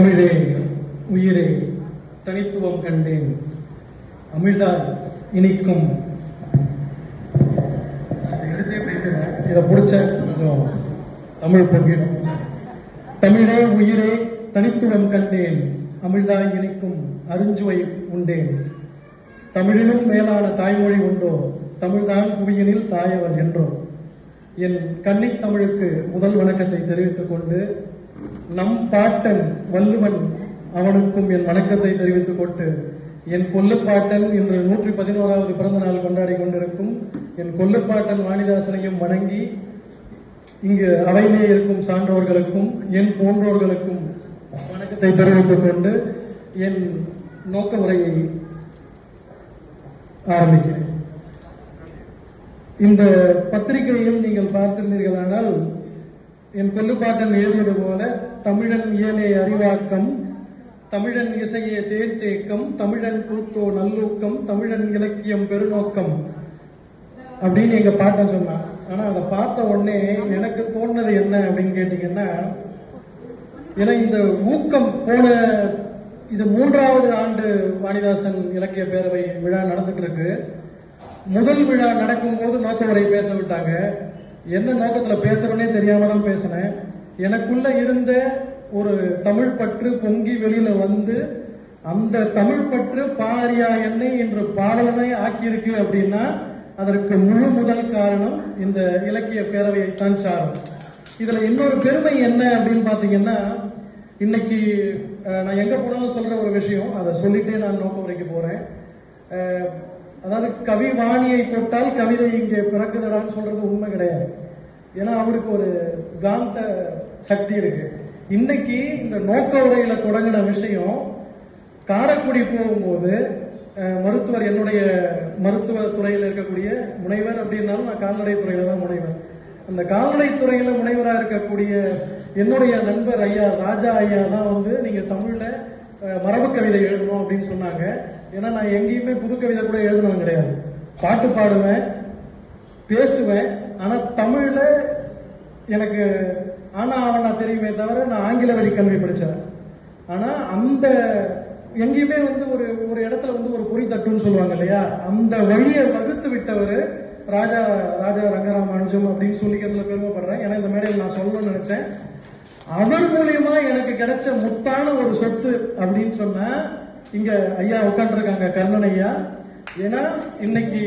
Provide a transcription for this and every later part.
தமிழே உயிரே தனித்துவம் கண்டேன். அமிழ்தான் இனிக்கும். எடுத்தே பேசுகிறேன் இதை பிடிச்ச கொஞ்சம் தமிழ் பொங்கிடும். தமிழே உயிரே தனித்துவம் கண்டேன். அமிழ்தாய் இனிக்கும். அருஞ்சுவை உண்டேன். தமிழிலும் மேலான தாய்மொழி உண்டோ? தமிழ்தான் புவியினில் தாயவர் என்றோ? என் கன்னித் தமிழுக்கு முதல் வணக்கத்தை தெரிவித்துக் கொண்டு நம் பாட்டன் வள்ளுவன் அவனுக்கும் என் வணக்கத்தை தெரிவித்துக் கொண்டு என் கொல்லுப்பாட்டன் இன்று நூற்றி பதினோராவது பிறந்த நாள் கொண்டாடி கொண்டிருக்கும் என் கொல்லுப்பாட்டன் வாணிதாசனையும் வணங்கி இங்கு அவையிலே இருக்கும் சான்றோர்களுக்கும் என் போன்றோர்களுக்கும் வணக்கத்தை தெரிவித்துக் கொண்டு என் நோக்க உரையை ஆரம்பிக்கிறேன். இந்த பத்திரிகையில் நீங்கள் பார்த்திருந்தீர்களானால் என் கொல்லுப்பாட்டன் எழுதியது போல தமிழன் இயலே அறிவாக்கம் தமிழன் இசையே தேர்த்தேக்கம் தமிழன் கூத்தோ நல்லூக்கம் தமிழன் இலக்கியம் பெருநோக்கம் அப்படின்னு எங்க பாட்டன் சொன்னான். ஆனா அதை பார்த்த உடனே எனக்கு தோணுனது என்ன அப்படின்னு கேட்டீங்கன்னா ஏன்னா இந்த ஊக்கம் போன இது மூன்றாவது ஆண்டு வாணிதாசன் இலக்கிய பேரவை விழா நடந்துட்டு இருக்கு. முதல் விழா நடக்கும்போது நோக்க உரை பேச விட்டாங்க. என்ன நோக்கத்துல பேசுறேனே தெரியாமல் தான் பேசினேன். எனக்குள்ள இருந்த ஒரு தமிழ் பற்று பொங்கி வெளியில வந்து அந்த தமிழ் பற்று பாரியா என்னை இன்று பாடலனை ஆக்கியிருக்கு அப்படின்னா அதற்கு முழு முதல் காரணம் இந்த இலக்கிய பேரவையைத்தான் சாரும். இதுல இன்னொரு பெருமை என்ன அப்படின்னு பாத்தீங்கன்னா இன்னைக்கு நான் எங்க போனாலும் சொல்ற ஒரு விஷயம் அதை சொல்லிட்டே நான் நோக்கம் வரைக்கும் போறேன். அதாவது கவி வாணியை தொட்டால் கவிதை இங்கே பிறக்குதடான்னு சொல்றது உண்மை கிடையாது. ஏன்னா அவருக்கு ஒரு காந்த சக்தி இருக்கு. இன்னைக்கு இந்த நோக்க உரையில தொடங்கின விஷயம் காரக்குடி போகும்போது மருத்துவர் என்னுடைய மருத்துவ துறையில் இருக்கக்கூடிய முனைவர் அப்படின்னாலும் நான் கால்நடை துறையில தான் முனைவர். அந்த கால்நடை துறையில முனைவராக இருக்கக்கூடிய என்னுடைய நண்பர் ஐயா ராஜா ஐயா தான் வந்து நீங்க தமிழ்ல மரபு கவிதை எழுதணும் அப்படின்னு சொன்னாங்க. ஏன்னா நான் எங்கேயுமே புது கவிதை கூட எழுதணும் கிடையாது. பாட்டு பாடுவேன் பேசுவேன். ஆனால் தமிழில் எனக்கு ஆனா அவனா தெரியுமே தவிர நான் ஆங்கில வழி கல்வி படித்தேன் ஆனால் அந்த எங்கேயுமே வந்து ஒரு ஒரு இடத்துல வந்து ஒரு பொறி தட்டுன்னு சொல்லுவாங்க இல்லையா? அந்த வழியை வகுத்து விட்டவர் ராஜா ராஜா ரங்கராமானுஜம் அப்படின்னு சொல்லிக்கிறதுல பெருமைப்படுறேன். ஏன்னா இந்த மேடையில் நான் சொல்லணும்னு நினச்சேன். அவர் மூலியமா எனக்கு கிடைச்ச முத்தான ஒரு சொத்து அப்படின்னு சொன்னா இங்க ஐயா உட்காந்துருக்காங்க கர்ணன் ஐயா. ஏன்னா இன்னைக்கு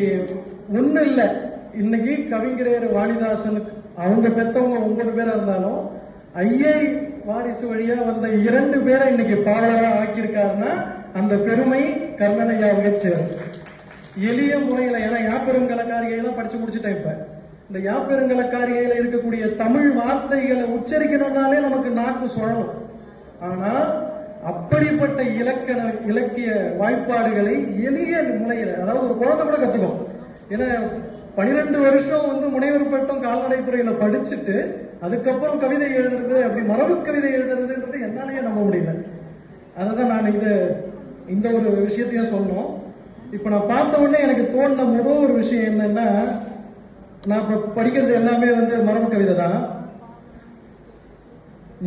ஒண்ணு இல்லை. இன்னைக்கு கவிஞரேறு வாணிதாசனுக்கு அவங்க பெத்தவங்க ஒன்பது பேரா இருந்தாலும் ஐயை வாரிசு வழியா வந்த இரண்டு பேரை இன்னைக்கு பாடலரா ஆக்கியிருக்காருன்னா அந்த பெருமை கர்ணன் ஐயாவுக்கு சேரும். எளிய முறையில ஏன்னா யாப்பெருங்கலக்காரிகையெல்லாம் படிச்சு முடிச்சுட்டேன் இப்ப. இந்த யாப்பெருங்கலக்காரிகையில இருக்கக்கூடிய தமிழ் வார்த்தைகளை உச்சரிக்கணும்னாலே நமக்கு நாக்கு சுழலும். ஆனா அப்படிப்பட்ட இலக்கண இலக்கிய வாய்ப்பாடுகளை எளிய முறையில அதாவது ஒரு குழந்தை கூட கத்துக்கும். ஏன்னா பனிரெண்டு வருஷம் வந்து முனைவர் பட்டம் கால்நடைத்துறையில படிச்சுட்டு அதுக்கப்புறம் கவிதை எழுதுறது அப்படி மரபு கவிதை எழுதுறதுன்றது என்னாலேயே நம்ப முடியல. அதுதான் நான் இதை இந்த ஒரு விஷயத்தையும் சொன்னோம் இப்ப நான் பார்த்த உடனே எனக்கு தோணின முதல் ஒரு விஷயம் என்னன்னா நான் இப்ப படிக்கிறது எல்லாமே வந்து மரபு கவிதை தான்.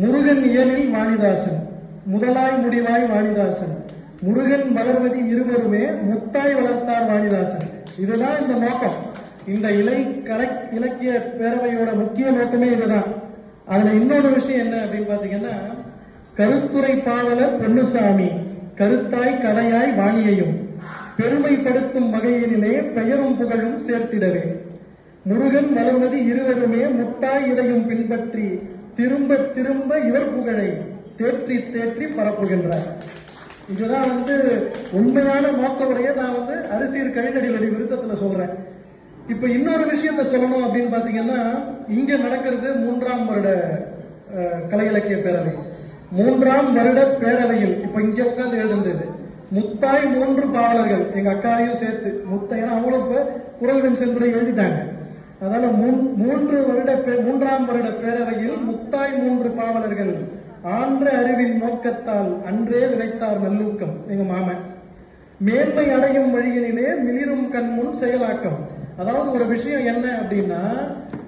முருகன் இயலில் வாணிதாசன் முதலாய் முடிவாய் வாணிதாசன் முருகன் மலர்வதி இருவருமே முத்தாய் வளர்த்தார் வாணிதாசன். இதுதான் இந்த நோக்கம். இந்த இலை கலை இலக்கிய பேரவையோட முக்கிய நோக்கமே இதுதான். அதுல இன்னொரு விஷயம் என்ன அப்படின்னு பாத்தீங்கன்னா கருத்துரை பாவலர் பொன்னுசாமி கருத்தாய் கலையாய் வாணியையும் பெருமைப்படுத்தும் வகையினிலே பெயரும் புகழும் சேர்த்திடவே. முருகன் வளர்வது இருவருமே முட்டாய் இதையும் பின்பற்றி திரும்ப திரும்ப இவர் புகழை தேற்றி தேற்றி பரப்புகின்றார். இதுதான் வந்து உண்மையான நோக்க உரையை நான் வந்து அரிசியர் கழிநடிகளடி விருத்தத்தில் சொல்றேன். இப்ப இன்னொரு விஷயத்த சொல்லணும் அப்படின்னு பாத்தீங்கன்னா இங்க நடக்கிறது மூன்றாம் வருட கலை இலக்கிய பேரவை. மூன்றாம் வருட பேரவையில் இப்ப இங்க உட்காந்து எழுதுனது முத்தாய் மூன்று பாவலர்கள் எங்க அக்காவையும் சேர்த்து முத்த ஏன்னா அவங்களும் இப்ப குரல்வன் சென்று எழுதிட்டாங்க. அதனால மூன்று வருட பே- மூன்றாம் வருட பேரவையில் முத்தாய் மூன்று பாவலர்கள் ஆன்ற அறிவின் நோக்கத்தால் அன்றே விதைத்தார் நல்லூக்கம். எங்க மாமன் மேன்மை அடையும் வழியினிலே மிளிரும் கண்முன் செயலாக்கம். அதாவது ஒரு விஷயம் என்ன அப்படின்னா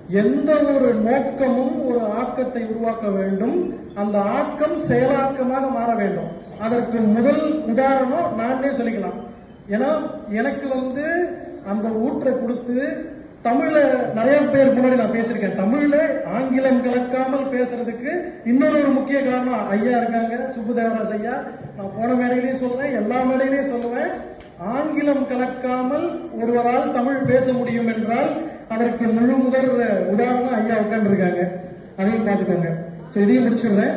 எந்த ஒரு நோக்கமும் ஒரு ஆக்கத்தை உருவாக்க வேண்டும். அந்த ஆக்கம் செயலாக்கமாக மாற வேண்டும். அதற்கு முதல் உதாரணம் நானே சொல்லிக்கலாம். ஏன்னா எனக்கு வந்து அந்த ஊற்றை கொடுத்து தமிழ்ல நிறைய பேர் முன்னாடி நான் பேசியிருக்கேன். தமிழ்ல ஆங்கிலம் கலக்காமல் பேசுறதுக்கு இன்னொரு ஒரு முக்கிய காரணம் ஐயா இருக்காங்க சுப்புதேவராஜ் ஐயா. நான் போன மேடையிலையும் சொல்றேன் எல்லா மேடையிலையும் சொல்லுவேன். ஆங்கிலம் கலக்காமல் ஒருவரால் தமிழ் பேச முடியும் என்றால் அதற்கு முழு முதல் உதாரணம் ஐயா உட்கார்ந்துருக்காங்க. அதையும் பார்த்துக்கோங்க. ஸோ இதையும் முடிச்சிடுறேன்.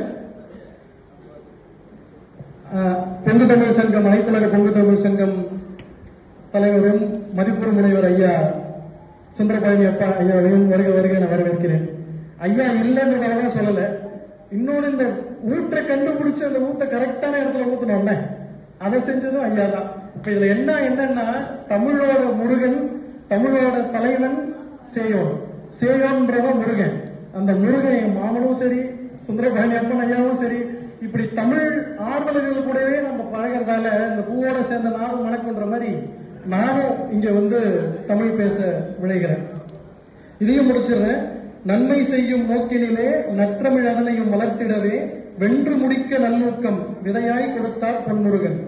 தெங்கு தமிழ் சங்கம் அனைத்துலக தெங்கு தமிழ் சங்கம் தலைவரும் மதிப்புற முனைவர் ஐயா. சுந்தரபாணி அப்பா ஐயாவையும் வருக வருக நான் வரவேற்கிறேன். ஐயா இல்லைன்றதாக சொல்லலை. இன்னொன்று இந்த ஊற்றை கண்டுபிடிச்சு அந்த ஊட்டை கரெக்டான இடத்துல ஊத்தணும்ல அதை செஞ்சதும் ஐயா தான். இப்போ இதில் என்ன என்னன்னா தமிழோட முருகன் தமிழோட தலைவன் சேயோன். சேயோன்றவன் முருகன். அந்த முருகன் என் மாமனும் சரி சுந்தரபாணி அப்பன் ஐயாவும் சரி இப்படி தமிழ் ஆர்வலர்கள் கூடவே நம்ம பழகிறதால இந்த பூவோட சேர்ந்த நானும் மணக்குன்ற மாதிரி நானும் இங்க வந்து தமிழ் பேச விளைகிறேன் இதையும் முடிச்சிடுறேன். நன்மை செய்யும் நோக்கினிலே நற்றமிழ் அதனையும் வளர்த்திடவே வென்று முடிக்க நல்லூக்கம் விதையாய் கொடுத்தார் பொன்முருகன்.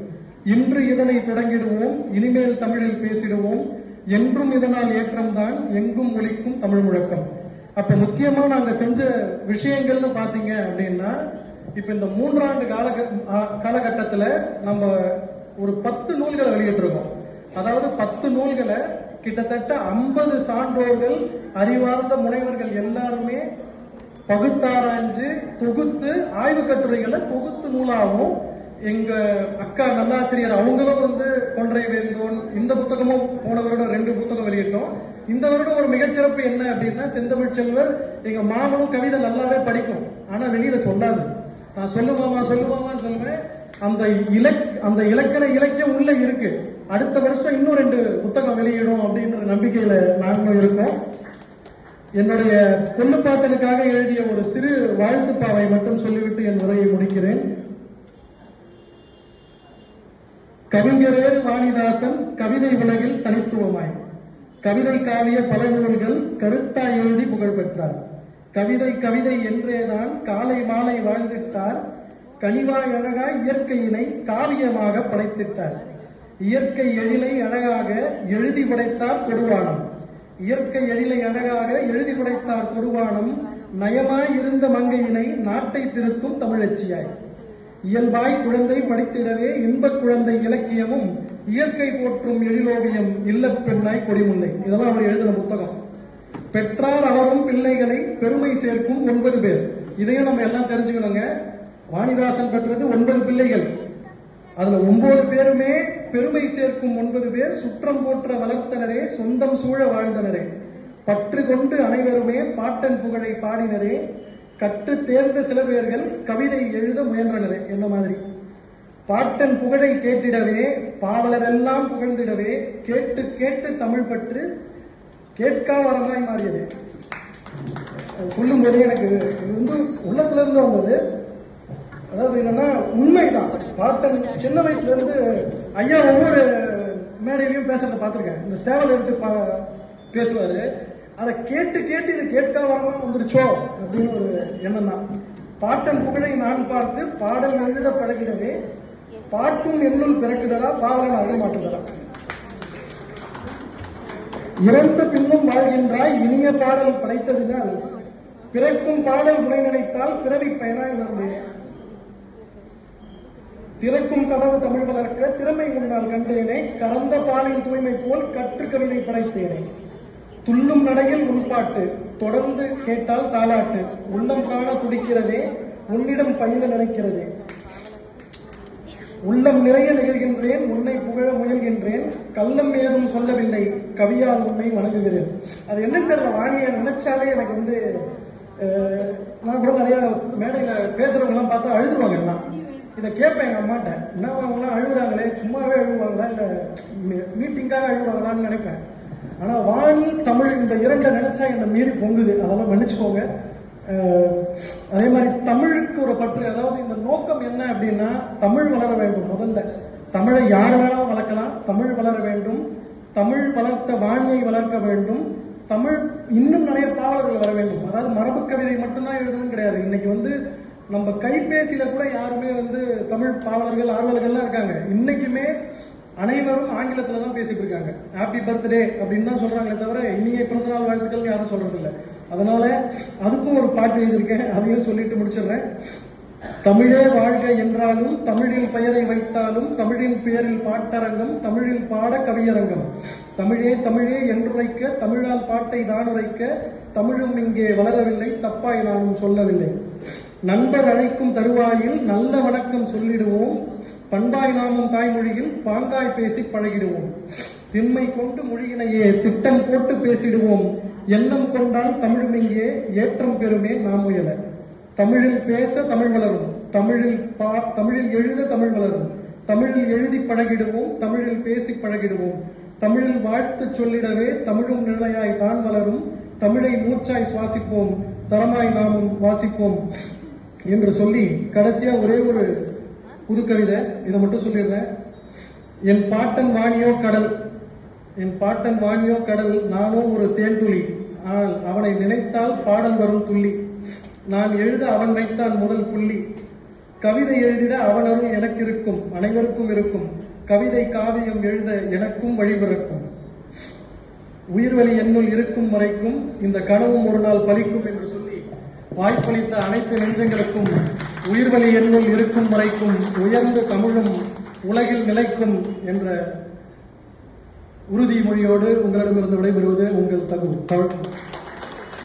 இன்று இதனை தொடங்கிடுவோம். இனிமேல் தமிழில் பேசிடுவோம். என்றும் இதனால் ஏற்றம்தான் எங்கும் ஒழிக்கும் தமிழ் முழக்கம். அப்ப முக்கியமா நாங்க செஞ்ச விஷயங்கள்னு பாத்தீங்க அப்படின்னா இப்ப இந்த மூன்றாண்டு கால காலகட்டத்துல நம்ம ஒரு பத்து நூல்களை வெளியிட்டிருக்கோம். அதாவது பத்து நூல்களை கிட்டத்தட்ட ஐம்பது சான்றோர்கள் அறிவார்ந்த முனைவர்கள் எல்லாருமே பகுத்தாராய்ஞ்சு தொகுத்து ஆய்வு கட்டுரைகளை தொகுத்து நூலாகவும் எங்க அக்கா நல்லாசிரியர் அவங்களும் வந்து கொன்றை வேந்தோன் இந்த புத்தகமும் போன வருடம் ரெண்டு புத்தகம் வெளியிட்டோம். இந்த வருடம் ஒரு மிகச்சிறப்பு என்ன அப்படின்னா செந்தமிழ் செல்வர் எங்க மாமனும் கவிதை நல்லாவே படிக்கும். ஆனா வெளியில சொல்லாது. நான் சொல்லுவாமா சொல்லுவாமான்னு சொல்லுவேன். அந்த இலக் அந்த இலக்கண இலக்கியம் உள்ள இருக்கு. அடுத்த வருஷம் இன்னும் ரெண்டு புத்தகம் வெளியிடும் அப்படின்ற நம்பிக்கையில நாங்களும் இருக்கோம் என்னுடைய பொண்ணு பாட்டனுக்காக எழுதிய ஒரு சிறு வாழ்த்துப்பாவை மட்டும் சொல்லிவிட்டு என் உரையை முடிக்கிறேன். கவிஞரேறு வாணிதாசன் கவிதை உலகில் தனித்துவமாய். கவிதை காவிய பல நூல்கள் கருத்தாய் எழுதி புகழ் பெற்றார். கவிதை கவிதை என்றேதான் காலை மாலை வாழ்ந்திட்டார். கனிவாய் அழகாய் இயற்கையினை காவியமாக படைத்திட்டார். இயற்கை எழிலை அழகாக எழுதி படைத்தார் கொடுவானம் இயற்கை எழிலை அழகாக எழுதி படைத்தார் கொடுவானம் நயமாய் இருந்த மங்கையினை நாட்டை திருத்தும் தமிழச்சியாய் இயல்பாய் குழந்தை படித்திடவே இன்பக் குழந்தை இலக்கியமும் இயற்கை போற்றும் எழிலோவியம் இல்லப் பெண்ணாய் கொடிமுல்லை. இதெல்லாம் அவர் எழுதின புத்தகம். பெற்றார் அவரும் பிள்ளைகளை பெருமை சேர்க்கும் ஒன்பது பேர். இதையும் நம்ம எல்லாம் தெரிஞ்சுக்கணுங்க. வாணிதாசன் பெற்றது ஒன்பது பிள்ளைகள். அதுல ஒன்பது பேருமே பெருமை சேர்க்கும் ஒன்பது பேர் சுற்றம் போற்ற வளர்த்தனரே சொந்தம் சூழ வாழ்ந்தனரே. பற்று கொண்டு அனைவருமே பாட்டன் புகழை பாடினரே. கற்று தேர்ந்த சில பேர்கள் கவிதை எழுத முயன்றனரே என்ன மாதிரி. பாட்டன் புகழை கேட்டிடவே பாவலரெல்லாம் புகழ்ந்திடவே கேட்டு கேட்டு தமிழ் பற்று கேட்கா வரமாய் மாறியது சொல்லும் போதே எனக்கு இது வந்து உள்ளத்துல இருந்து வந்தது. அதாவது என்னன்னா உண்மைதான். பாட்டன் சின்ன வயசுல இருந்து ஐயா ஒவ்வொரு மேடையிலையும் பேசுறத பார்த்திருக்கேன். இந்த சேவல் எடுத்து பா- பேசுவாரு. அதை கேட்டு கேட்டு இது கேட்காம வந்துருச்சோ அப்படின்னு ஒரு எண்ணம் தான். பாட்டன் புகழை நான் பார்த்து பாடல் எழுத பழகிடவே பாட்டும் என்னும் பிறக்குதலா பாவலன் அருள் மாற்றுதலா? இறந்த பின்னும் வாழ்கின்றாய் இனிய பாடல் படைத்ததினால் பிறக்கும் பாடல் குறை நினைத்தால் பிறவி பயனாய் உணர்ந்தேன் திறக்கும் கதவு தமிழ் வளர்க்க திறமை உண்டால் கண்டேனே கறந்த பாலின் தூய்மை போல் கற்று கவிதை படைத்தேனே. துள்ளும் நடையில் உள்பாட்டு தொடர்ந்து கேட்டால் தாலாட்டு. உள்ளம் காண துடிக்கிறதே உன்னிடம் பயில நினைக்கிறதே. உள்ளம் நிறைய நிகழ்கின்றேன் உன்னை புகழ முயல்கின்றேன். கள்ளம் ஏதும் சொல்லவில்லை கவியால் உன்னை வணங்குகிறேன். அது என்னன்னு தெரியல வாணியை நினைச்சாலே எனக்கு வந்து நான் கூட நிறைய மேடையில பேசுறவங்க எல்லாம் பார்த்தா அழுதுருவாங்க எல்லாம். இதை கேட்பேன் எங்கள் அம்மாட்ட. என்ன அவங்களாம் அழுகுறாங்களே? சும்மாவே அழுவாங்களா இல்லை மீட்டிங்காக அழுவாங்களான்னு நினைப்பேன். ஆனால் வாணி தமிழ் இந்த இரண்டை நினைச்சா என்னை மீறி பொங்குது. அதெல்லாம் மன்னிச்சுக்கோங்க. அதே மாதிரி தமிழுக்கு ஒரு பற்று. அதாவது இந்த நோக்கம் என்ன அப்படின்னா தமிழ் வளர வேண்டும் முதல்ல. தமிழை யார் வேணாலும் வளர்க்கலாம். தமிழ் வளர வேண்டும். தமிழ் வளர்த்த வாணியை வளர்க்க வேண்டும். தமிழ் இன்னும் நிறைய பாவலர்கள் வர வேண்டும். அதாவது மரபு கவிதை மட்டும்தான் எழுதணும் கிடையாது. இன்னைக்கு வந்து நம்ம கைபேசியில கூட யாருமே வந்து தமிழ் பாவலர்கள் ஆர்வலர்கள்லாம் இருக்காங்க. இன்னைக்குமே அனைவரும் ஆங்கிலத்துல தான் பேசிட்டு இருக்காங்க. ஹாப்பி பர்த்டே அப்படின்னு தான் சொல்றாங்களே தவிர இனிய பிறந்தநாள் வாழ்த்துக்கள் யாரும் சொல்றது இல்லை அதனால அதுக்கும் ஒரு பாட்டு எழுதியிருக்கேன். அதையும் சொல்லிட்டு முடிச்சிடுறேன். தமிழே வாழ்க என்றாலும் தமிழில் பெயரை வைத்தாலும் தமிழின் பெயரில் பாட்டரங்கம் தமிழில் பாட கவியரங்கம். தமிழே தமிழே என்றுரைக்க தமிழால் பாட்டை நான் உரைக்க தமிழும் இங்கே வளரவில்லை தப்பாய் நானும் சொல்லவில்லை. நண்பர் அழைக்கும் தருவாயில் நல்ல வணக்கம் சொல்லிடுவோம். பண்பாய் நாமும் தாய்மொழியில் பாங்காய் பேசி பழகிடுவோம். திண்மை கொண்டு மொழியினையே திட்டம் போட்டு பேசிடுவோம். எண்ணம் கொண்டால் தமிழும் இங்கே ஏற்றம் பெறுமே நாம் உயர தமிழில் பேச தமிழ் வளரும். தமிழில் பா தமிழில் எழுத தமிழ் வளரும். தமிழில் எழுதி பழகிடுவோம் தமிழில் பேசி பழகிடுவோம். தமிழில் வாழ்த்து சொல்லிடவே தமிழும் நிலையாய் தான் வளரும். தமிழை மூச்சாய் சுவாசிப்போம் தரமாய் நாமும் வாசிப்போம். என்று சொல்லி கடைசியா ஒரே ஒரு புது கவிதை இதை மட்டும் சொல்லிடுறேன். என் பாட்டன் வாணியோ கடல் என் பாட்டன் வாணியோ கடல் நானோ ஒரு தேன்துளி. ஆனால் அவனை நினைத்தால் பாடல் வரும் துள்ளி. நான் எழுத அவன் வைத்தான் முதல் புள்ளி. கவிதை எழுதிட அவனரும் எனக்கு இருக்கும் அனைவருக்கும் இருக்கும். கவிதை காவியம் எழுத எனக்கும் வழிபிறக்கும் உயிர்வெளி என்னுள் இருக்கும் வரைக்கும் இந்த கனவும் ஒரு நாள் பலிக்கும் என்று சொல்லி வாய்ப்பளித்த அனைத்து நெஞ்சங்களுக்கும் உயிர்வலி என்னுள் இருக்கும் வரைக்கும் உயர்ந்த தமிழும் உலகில் நிலைக்கும் என்ற உறுதிமொழியோடு உங்களிடமிருந்து விடைபெறுவது உங்கள் தகு